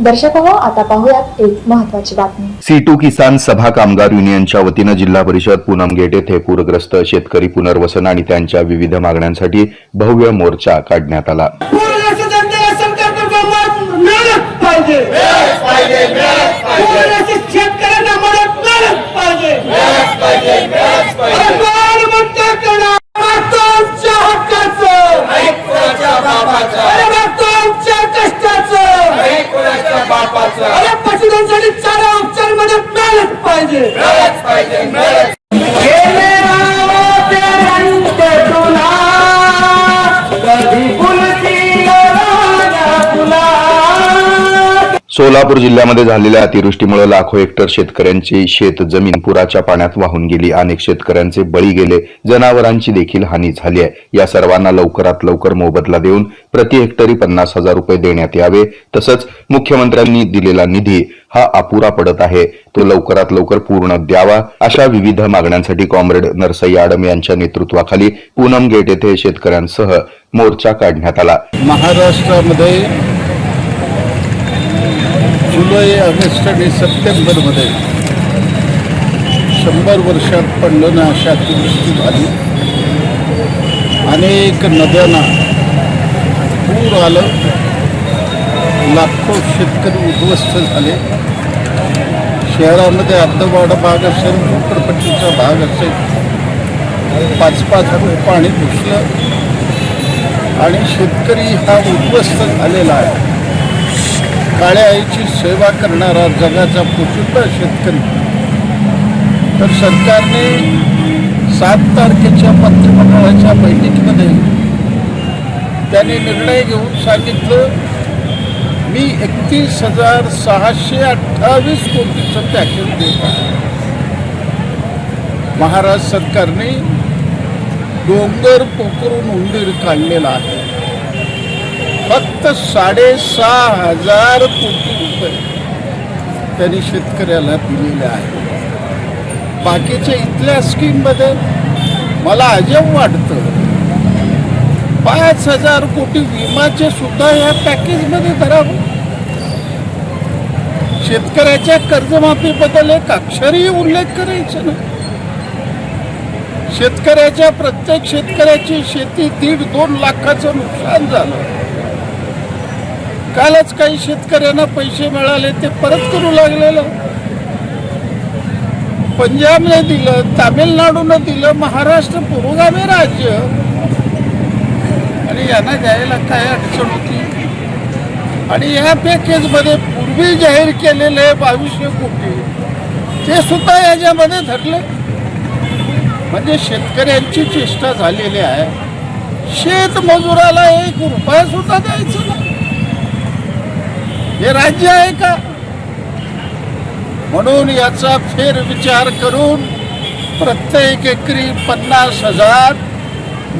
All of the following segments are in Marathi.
दर्शक हो आता पाहूयात एक महत्वाची बातमी. सीटू किसान सभा कामगार युनियनच्या वतीनं जिल्हा परिषद पूनम गेट येथे पूरग्रस्त शेतकरी पुनर्वसन आणि त्यांच्या विविध मागण्यांसाठी भव्य मोर्चा काढण्यात आला. पाहिजे. अरे पशुधनसाठी चारा उपचार मदत मिळालंच पाहिजे गेले सोलापूर जिल्ह्यामध्ये झालेल्या अतिवृष्टीमुळे लाखो हेक्टर शेतकऱ्यांची शेत जमीन पुराच्या पाण्यात वाहून गेली. अनेक शेतकऱ्यांचे बळी गेले. जनावरांची देखील हानी झाली आहे. या सर्वांना लवकरात लवकर मोबदला देऊन प्रति हेक्टरी पन्नास हजार रुपये देण्यात यावे. तसंच मुख्यमंत्र्यांनी दिलेला निधी हा अपुरा पडत आहे. तो लवकरात लवकर पूर्ण द्यावा अशा विविध मागण्यांसाठी कॉम्रेड नरसई आडम यांच्या नेतृत्वाखाली पूनम गेट येथे शेतकऱ्यांसह मोर्चा काढण्यात आला. महाराष्ट्रामध्ये जुलै ऑगस्ट आणि सप्टेंबरमध्ये शंभर वर्षात पडलं अशा अतिवृष्टी झाली. अनेक नद्यांना पूर आलं. लाखो शेतकरी उद्ध्वस्त झाले. शहरामध्ये अर्धवाडा भाग असेल झोपडपट्टीचा भाग असेल. पाच पाच फूट पाणी घुसलं आणि शेतकरी हा उद्ध्वस्त झालेला आहे. काळ्या आईची सेवा करणारा जगाचा प्रसिद्ध शेतकरी. तर सरकारने सात तारखेच्या मंत्रिमंडळाच्या बैठकीमध्ये त्यांनी निर्णय घेऊन सांगितलं मी एकतीस हजार सहाशे अठ्ठावीस कोटीचं पॅकेज देत आहे. महाराष्ट्र सरकारने डोंगर पोखरून उंदीर काढलेला आहे. फक्त साडेसहा हजार कोटी रुपये त्यांनी शेतकऱ्याला दिलेले आहे बाकीच्या इथल्या स्कीममध्ये मला अजब वाटतं. पाच हजार कोटी विमाचे सुद्धा या पॅकेजमध्ये धरावं. शेतकऱ्याच्या कर्जमाफीबद्दल एक अक्षरही उल्लेख करायचा ना शेतकऱ्याच्या प्रत्येक शेतकऱ्याची शेती दीड दोन लाखाचं नुकसान झालं. कालच काही शेतकऱ्यांना पैसे मिळाले ते परत करू लागलेलं. पंजाबने दिलं तामिळनाडूनं दिलं महाराष्ट्र पुरोगामी राज्य. आणि यांना द्यायला काय अडचण होती? आणि या पॅकेजमध्ये पूर्वी जाहीर केलेले बावीसशे कोटी ते सुद्धा याच्यामध्ये धरले म्हणजे शेतकऱ्यांची चेष्टा झालेली आहे. शेतमजुराला एक रुपया सुद्धा द्यायचा हे राज्य आहे का? म्हणून याचा फेरविचार करून प्रत्येक एकरी पन्नास हजार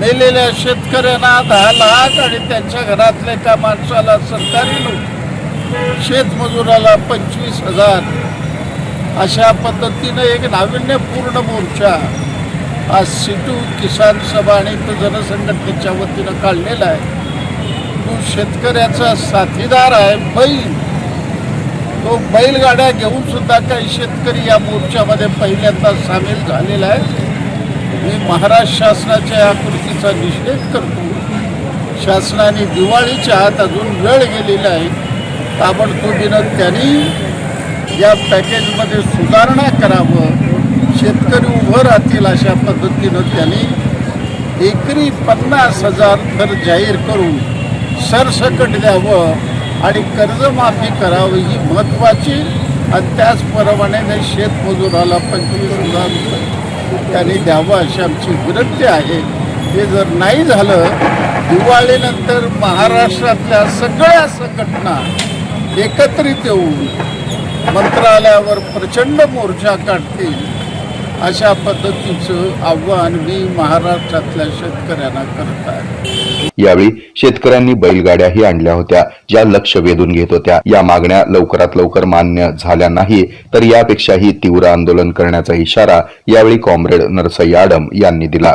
नेलेल्या शेतकऱ्यांना दहा लाख आणि त्यांच्या घरातल्या एका माणसाला सरकारी लोक शेतमजुराला पंचवीस हजार. अशा पद्धतीनं एक नाविन्यपूर्ण मोर्चा आज सिटू किसान सभा आणि जनसंघटनेच्या वतीनं काढलेला आहे. तो शेतकऱ्याचा साथीदार आहे बैल. तो बैलगाड्या घेऊन सुद्धा काही शेतकरी या मोर्चामध्ये पहिल्यांदा सामील झालेला आहे. मी महाराष्ट्र शासनाच्या या कृतीचा निषेध करतो. शासनाने दिवाळीच्या आत अजून वेळ गेलेला आहे. ताबडतोबीनं त्यांनी या पॅकेजमध्ये सुधारणा करावं. शेतकरी उभं राहतील अशा पद्धतीनं त्यांनी एकरी पन्नास हजार दर जाहीर करून सरसकट द्यावं आणि कर्जमाफी करावी ही महत्त्वाची आणि त्याचप्रमाणे शेतमजुराला पंचवीस हजार रुपये त्यांनी द्यावं अशी आमची विनंती आहे. हे जर नाही झालं दिवाळीनंतर महाराष्ट्रातल्या सगळ्या संघटना एकत्रित येऊन मंत्रालयावर प्रचंड मोर्चा काढतील. अशा पद्धतीचं आव्हान मी महाराष्ट्रातल्या शेतकऱ्यांना करत आहे. यावेळी शेतकऱ्यांनी बैलगाड्याही आणल्या होत्या ज्या लक्ष वेधून घेत होत्या. या मागण्या लवकरात लवकर मान्य झाल्या नाही तर यापेक्षाही तीव्र आंदोलन करण्याचा इशारा यावेळी कॉम्रेड नरसय्या आडम यांनी दिला.